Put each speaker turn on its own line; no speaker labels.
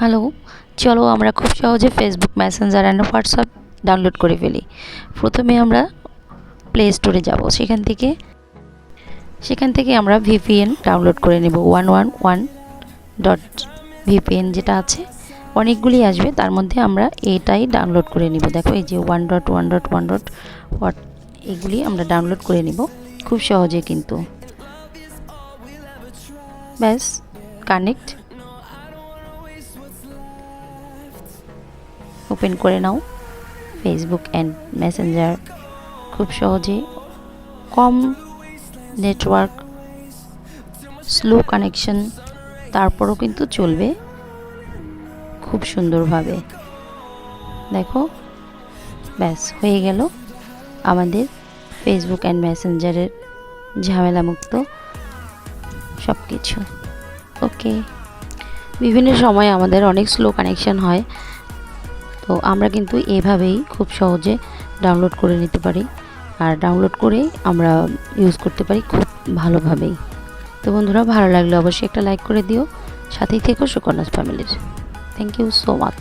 Hello, চলো আমরা খুব সহজে Facebook Messenger and WhatsApp download করে ফেলি। প্রথমে আমরা প্লে স্টোরে যাব। সেখান থেকে সেখান থেকে আমরা ভিপিএন ডাউনলোড করে নেব। One one one dot VPN যেটা আছে, অনেকগুলি আসবে। তার মধ্যে আমরা এটাই ডাউনলোড করে নিব। দেখো, এই যে one dot one dot one dot what এগুলি আমরা ডাউনলোড করে নিব। খুব সহজে কিন্তু। ব্যাস কানেক্ট ওপেন করে নাও। ফেসবুক অ্যান্ড মেসেঞ্জার খুব সহজে কম নেটওয়ার্ক স্লো কানেকশন তারপরও কিন্তু চলবে খুব সুন্দরভাবে। দেখো, ব্যাস, হয়ে গেল আমাদের ফেসবুক অ্যান্ড মেসেঞ্জারের ঝামেলামুক্ত সব কিছু ওকে বিভিন্ন সময় আমাদের অনেক স্লো কানেকশান হয়। তো আমরা কিন্তু এভাবেই খুব সহজে ডাউনলোড করে নিতে পারি। আর ডাউনলোড করে আমরা ইউজ করতে পারি খুব ভালোভাবেই। তো বন্ধুরা, ভালো লাগলে অবশ্যই একটা লাইক করে দিও। সাথেই থেকো সুকন্যাস ফ্যামিলির থ্যাংক ইউ সো মাচ